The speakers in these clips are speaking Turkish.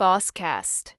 Bosscast.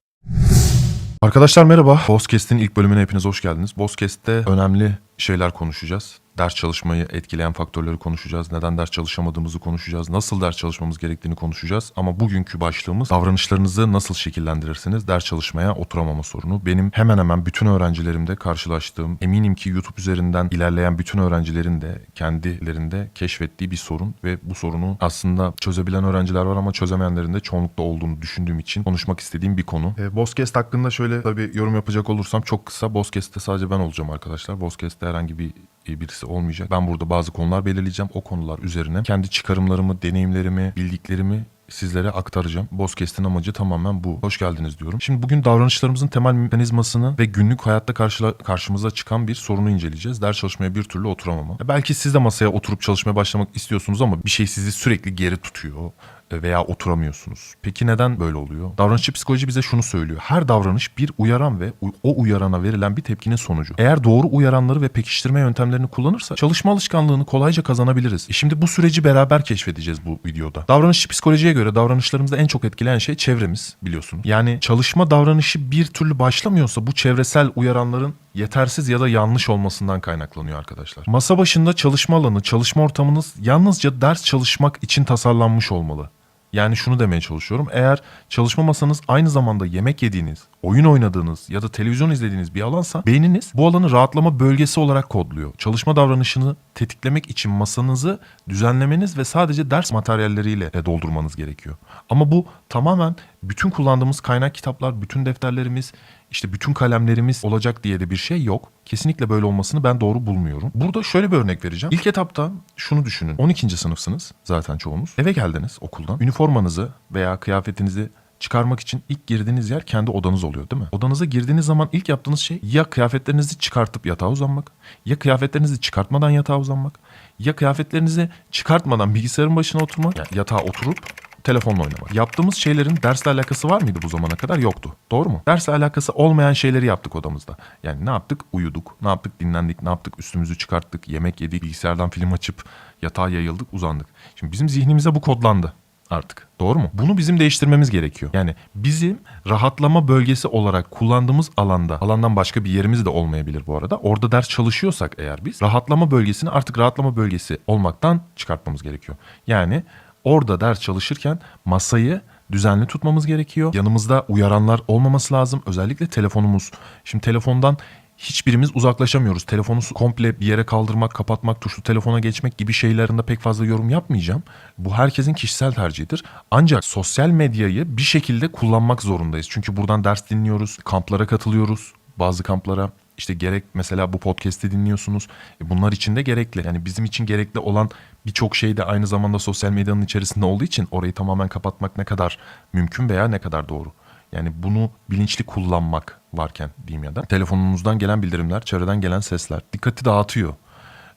Arkadaşlar merhaba. Bosscast'in ilk bölümüne hepiniz hoş geldiniz. Bosscast'te önemli şeyler konuşacağız. Ders çalışmayı etkileyen faktörleri konuşacağız. Neden ders çalışamadığımızı konuşacağız. Nasıl ders çalışmamız gerektiğini konuşacağız. Ama bugünkü başlığımız davranışlarınızı nasıl şekillendirirsiniz? Ders çalışmaya oturamama sorunu. Benim hemen hemen bütün öğrencilerimde karşılaştığım, eminim ki YouTube üzerinden ilerleyen bütün öğrencilerin de kendilerinde keşfettiği bir sorun ve bu sorunu aslında çözebilen öğrenciler var ama çözemeyenlerin de çoğunlukla olduğunu düşündüğüm için konuşmak istediğim bir konu. E, Bosscast hakkında şöyle tabii yorum yapacak olursam çok kısa. Bosscast'te sadece ben olacağım arkadaşlar. Bosscast'te herhangi bir birisi olmayacak. Ben burada bazı konular belirleyeceğim. O konular üzerine kendi çıkarımlarımı, deneyimlerimi, bildiklerimi sizlere aktaracağım. Bosscast'in amacı tamamen bu. Hoş geldiniz diyorum. Şimdi bugün davranışlarımızın temel mekanizmasını ve günlük hayatta karşıla, karşımıza çıkan bir sorunu inceleyeceğiz. Ders çalışmaya bir türlü oturamama. Belki siz de masaya oturup çalışmaya başlamak istiyorsunuz ama bir şey sizi sürekli geri tutuyor veya oturamıyorsunuz. Peki neden böyle oluyor? Davranışçı psikoloji bize şunu söylüyor. Her davranış bir uyaran ve o uyarana verilen bir tepkinin sonucu. Eğer doğru uyaranları ve pekiştirme yöntemlerini kullanırsa çalışma alışkanlığını kolayca kazanabiliriz. E şimdi bu süreci beraber keşfedeceğiz bu videoda. Davranışçı psikolojiye göre davranışlarımızda en çok etkileyen şey çevremiz biliyorsunuz. Yani çalışma davranışı bir türlü başlamıyorsa bu çevresel uyaranların yetersiz ya da yanlış olmasından kaynaklanıyor arkadaşlar. Masa başında çalışma alanı, çalışma ortamınız yalnızca ders çalışmak için tasarlanmış olmalı. Yani şunu demeye çalışıyorum. Eğer çalışma masanız aynı zamanda yemek yediğiniz, oyun oynadığınız ya da televizyon izlediğiniz bir alansa beyniniz bu alanı rahatlama bölgesi olarak kodluyor. Çalışma davranışını tetiklemek için masanızı düzenlemeniz ve sadece ders materyalleriyle doldurmanız gerekiyor. Ama bu tamamen bütün kullandığımız kaynak kitaplar, bütün defterlerimiz, işte bütün kalemlerimiz olacak diye de bir şey yok. Kesinlikle böyle olmasını ben doğru bulmuyorum. Burada şöyle bir örnek vereceğim. İlk etapta şunu düşünün. 12. sınıfsınız zaten çoğunuz. Eve geldiniz okuldan. Üniformanızı veya kıyafetinizi çıkarmak için ilk girdiğiniz yer kendi odanız oluyor değil mi? Odanıza girdiğiniz zaman ilk yaptığınız şey ya kıyafetlerinizi çıkartıp yatağa uzanmak, ya kıyafetlerinizi çıkartmadan yatağa uzanmak, ya kıyafetlerinizi çıkartmadan bilgisayarın başına oturmak, yani yatağa oturup telefonla oynamak. Yaptığımız şeylerin dersle alakası var mıydı bu zamana kadar? Yoktu. Doğru mu? Dersle alakası olmayan şeyleri yaptık odamızda. Yani ne yaptık? Uyuduk. Ne yaptık? Dinlendik. Ne yaptık? Üstümüzü çıkarttık. Yemek yedik. Bilgisayardan film açıp yatağa yayıldık. Uzandık. Şimdi bizim zihnimize bu kodlandı artık. Doğru mu? Bunu bizim değiştirmemiz gerekiyor. Yani bizim rahatlama bölgesi olarak kullandığımız alanda, alandan başka bir yerimiz de olmayabilir bu arada. Orada ders çalışıyorsak eğer biz rahatlama bölgesini artık rahatlama bölgesi olmaktan çıkartmamız gerekiyor. Yani orada ders çalışırken masayı düzenli tutmamız gerekiyor. Yanımızda uyaranlar olmaması lazım. Özellikle telefonumuz. Şimdi telefondan hiçbirimiz uzaklaşamıyoruz. Telefonu komple bir yere kaldırmak, kapatmak, tuşlu telefona geçmek gibi şeylerinde pek fazla yorum yapmayacağım. Bu herkesin kişisel tercihidir. Ancak sosyal medyayı bir şekilde kullanmak zorundayız. Çünkü buradan ders dinliyoruz, kamplara katılıyoruz. Bazı kamplara işte gerek mesela bu podcast'i dinliyorsunuz. E bunlar için de gerekli. Yani bizim için gerekli olan birçok şey de aynı zamanda sosyal medyanın içerisinde olduğu için orayı tamamen kapatmak ne kadar mümkün veya ne kadar doğru. Yani bunu bilinçli kullanmak varken diyeyim ya da telefonunuzdan gelen bildirimler, çevreden gelen sesler dikkati dağıtıyor.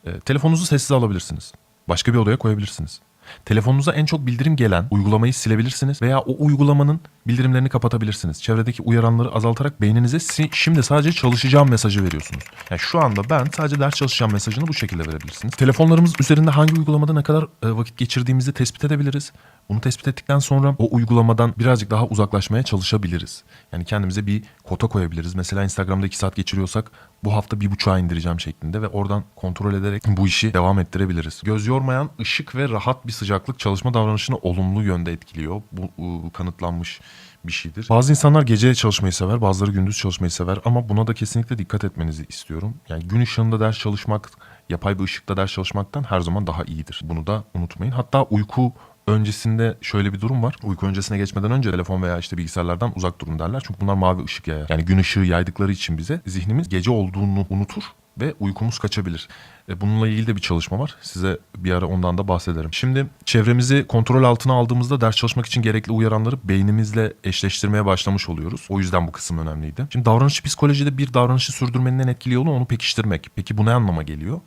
E, telefonunuzu sessiz alabilirsiniz. Başka bir odaya koyabilirsiniz. Telefonunuza en çok bildirim gelen uygulamayı silebilirsiniz veya o uygulamanın bildirimlerini kapatabilirsiniz. Çevredeki uyaranları azaltarak beyninize "Si- şimdi sadece çalışacağım mesajı veriyorsunuz. Yani şu anda ben sadece ders çalışacağım mesajını bu şekilde verebilirsiniz. Telefonlarımız üzerinde hangi uygulamada ne kadar e, vakit geçirdiğimizi tespit edebiliriz. Bunu tespit ettikten sonra o uygulamadan birazcık daha uzaklaşmaya çalışabiliriz. Yani kendimize bir kota koyabiliriz. Mesela Instagram'da 2 saat geçiriyorsak bu hafta bir buçuğa indireceğim şeklinde ve oradan kontrol ederek bu işi devam ettirebiliriz. Göz yormayan ışık ve rahat bir sıcaklık çalışma davranışını olumlu yönde etkiliyor. Bu kanıtlanmış bir şeydir. Bazı insanlar gece çalışmayı sever, bazıları gündüz çalışmayı sever ama buna da kesinlikle dikkat etmenizi istiyorum. Yani gün ışığında ders çalışmak, yapay bir ışıkta ders çalışmaktan her zaman daha iyidir. Bunu da unutmayın. Hatta uyku öncesinde şöyle bir durum var. Uyku öncesine geçmeden önce telefon veya işte bilgisayarlardan uzak durun derler. Çünkü bunlar mavi ışık yayar. Yani gün ışığı yaydıkları için bize zihnimiz gece olduğunu unutur ve uykumuz kaçabilir. E, Bununla ilgili de bir çalışma var. Size bir ara ondan da bahsederim. Şimdi çevremizi kontrol altına aldığımızda ders çalışmak için gerekli uyaranları beynimizle eşleştirmeye başlamış oluyoruz. O yüzden bu kısım önemliydi. Şimdi davranış psikolojide bir davranışı sürdürmenin en etkili yolu onu pekiştirmek. Peki bu ne anlama geliyor?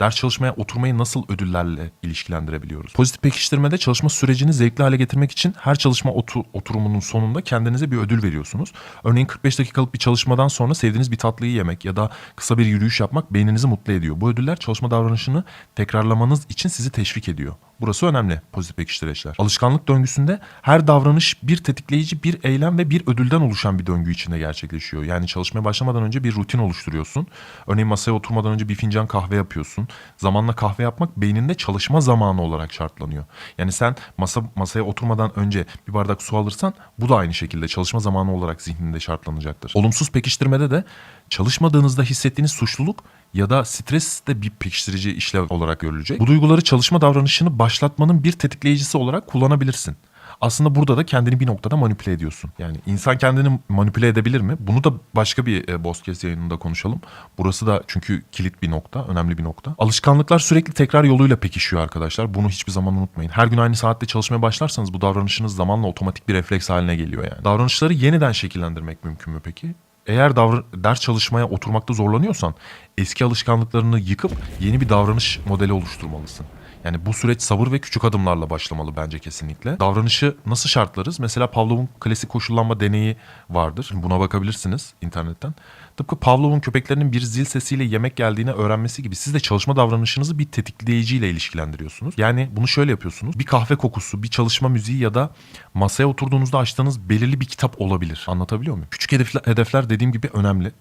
Ders çalışmaya oturmayı nasıl ödüllerle ilişkilendirebiliyoruz? Pozitif pekiştirmede çalışma sürecini zevkli hale getirmek için her çalışma otu- oturumunun sonunda kendinize bir ödül veriyorsunuz. Örneğin 45 dakikalık bir çalışmadan sonra sevdiğiniz bir tatlıyı yemek ya da kısa bir yürüyüş yapmak beyninizi mutlu ediyor. Bu ödüller çalışma davranışını tekrarlamanız için sizi teşvik ediyor. Burası önemli pozitif pekiştireçler. Alışkanlık döngüsünde her davranış bir tetikleyici, bir eylem ve bir ödülden oluşan bir döngü içinde gerçekleşiyor. Yani çalışmaya başlamadan önce bir rutin oluşturuyorsun. Örneğin masaya oturmadan önce bir fincan kahve yapıyorsun. Zamanla kahve yapmak beyninde çalışma zamanı olarak şartlanıyor. Yani sen masa masaya oturmadan önce bir bardak su alırsan bu da aynı şekilde çalışma zamanı olarak zihninde şartlanacaktır. Olumsuz pekiştirmede de çalışmadığınızda hissettiğiniz suçluluk ya da stres de bir pekiştirici işlev olarak görülecek. Bu duyguları çalışma davranışını başlatmanın bir tetikleyicisi olarak kullanabilirsin. Aslında burada da kendini bir noktada manipüle ediyorsun. Yani insan kendini manipüle edebilir mi? Bunu da başka bir e, Bozkes yayınında konuşalım. Burası da çünkü kilit bir nokta, önemli bir nokta. Alışkanlıklar sürekli tekrar yoluyla pekişiyor arkadaşlar. Bunu hiçbir zaman unutmayın. Her gün aynı saatte çalışmaya başlarsanız bu davranışınız zamanla otomatik bir refleks haline geliyor yani. Davranışları yeniden şekillendirmek mümkün mü peki? Eğer davran- ders çalışmaya oturmakta zorlanıyorsan eski alışkanlıklarını yıkıp yeni bir davranış modeli oluşturmalısın. Yani bu süreç sabır ve küçük adımlarla başlamalı bence kesinlikle. Davranışı nasıl şartlarız? Mesela Pavlov'un klasik koşullanma deneyi vardır. Buna bakabilirsiniz internetten. Tıpkı Pavlov'un köpeklerinin bir zil sesiyle yemek geldiğini öğrenmesi gibi siz de çalışma davranışınızı bir tetikleyiciyle ilişkilendiriyorsunuz. Yani bunu şöyle yapıyorsunuz. Bir kahve kokusu, bir çalışma müziği ya da masaya oturduğunuzda açtığınız belirli bir kitap olabilir. Anlatabiliyor muyum? Küçük hedefler, hedefler dediğim gibi önemli.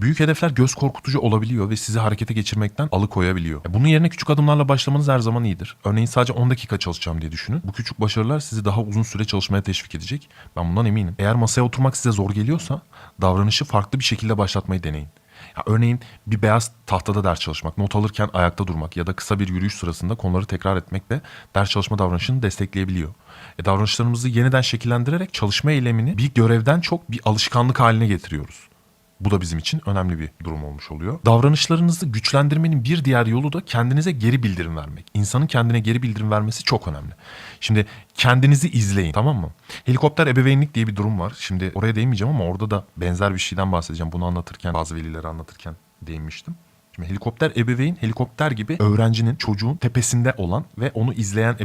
Büyük hedefler göz korkutucu olabiliyor ve sizi harekete geçirmekten alıkoyabiliyor. Bunun yerine küçük adımlarla başlamanız her zaman iyidir. Örneğin sadece 10 dakika çalışacağım diye düşünün. Bu küçük başarılar sizi daha uzun süre çalışmaya teşvik edecek. Ben bundan eminim. Eğer masaya oturmak size zor geliyorsa davranışı farklı bir şekilde başlatmayı deneyin. Ya örneğin bir beyaz tahtada ders çalışmak, not alırken ayakta durmak ya da kısa bir yürüyüş sırasında konuları tekrar etmek de ders çalışma davranışını destekleyebiliyor. E davranışlarımızı yeniden şekillendirerek çalışma eylemini bir görevden çok bir alışkanlık haline getiriyoruz. Bu da bizim için önemli bir durum olmuş oluyor. Davranışlarınızı güçlendirmenin bir diğer yolu da kendinize geri bildirim vermek. İnsanın kendine geri bildirim vermesi çok önemli. Şimdi kendinizi izleyin tamam mı? Helikopter ebeveynlik diye bir durum var. Şimdi oraya değinmeyeceğim ama orada da benzer bir şeyden bahsedeceğim. Bunu anlatırken bazı velileri anlatırken değinmiştim. Şimdi helikopter ebeveyn helikopter gibi öğrencinin çocuğun tepesinde olan ve onu izleyen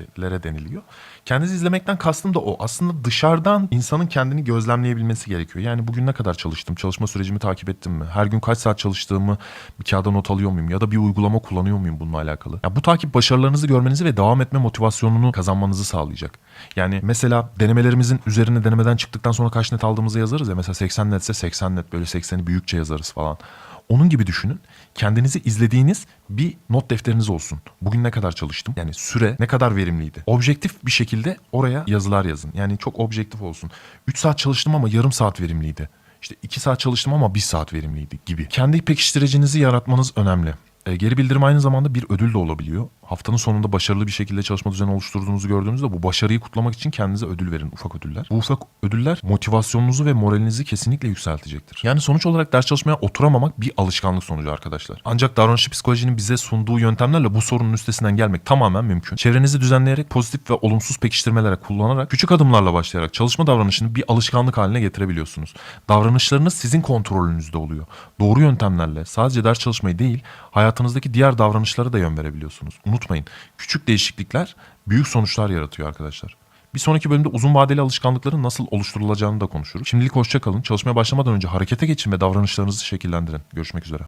ebeveynlere deniliyor. Kendinizi izlemekten kastım da o. Aslında dışarıdan insanın kendini gözlemleyebilmesi gerekiyor. Yani bugün ne kadar çalıştım? Çalışma sürecimi takip ettim mi? Her gün kaç saat çalıştığımı bir kağıda not alıyor muyum? Ya da bir uygulama kullanıyor muyum bununla alakalı? Ya bu takip başarılarınızı görmenizi ve devam etme motivasyonunu kazanmanızı sağlayacak. Yani mesela denemelerimizin üzerine denemeden çıktıktan sonra kaç net aldığımızı yazarız ya. Mesela 80 netse 80 net böyle 80'i büyükçe yazarız falan. Onun gibi düşünün. Kendinizi izlediğiniz bir not defteriniz olsun. Bugün ne kadar çalıştım? Yani süre ne kadar verimliydi? Objektif bir şekilde oraya yazılar yazın. Yani çok objektif olsun. 3 saat çalıştım ama yarım saat verimliydi. İşte 2 saat çalıştım ama 1 saat verimliydi gibi. Kendi pekiştiricinizi yaratmanız önemli. E, geri bildirim aynı zamanda bir ödül de olabiliyor. Haftanın sonunda başarılı bir şekilde çalışma düzeni oluşturduğunuzu gördüğünüzde bu başarıyı kutlamak için kendinize ödül verin. Ufak ödüller. Bu ufak ödüller motivasyonunuzu ve moralinizi kesinlikle yükseltecektir. Yani sonuç olarak ders çalışmaya oturamamak bir alışkanlık sonucu arkadaşlar. Ancak davranışçı psikolojinin bize sunduğu yöntemlerle bu sorunun üstesinden gelmek tamamen mümkün. Çevrenizi düzenleyerek pozitif ve olumsuz pekiştirmelere kullanarak küçük adımlarla başlayarak çalışma davranışını bir alışkanlık haline getirebiliyorsunuz. Davranışlarınız sizin kontrolünüzde oluyor. Doğru yöntemlerle sadece ders çalışmayı değil hayatınızdaki diğer davranışlara da yön verebiliyorsunuz. Unutmayın küçük değişiklikler büyük sonuçlar yaratıyor arkadaşlar. Bir sonraki bölümde uzun vadeli alışkanlıkların nasıl oluşturulacağını da konuşuruz. Şimdilik hoşça kalın. Çalışmaya başlamadan önce harekete geçin ve davranışlarınızı şekillendirin. Görüşmek üzere.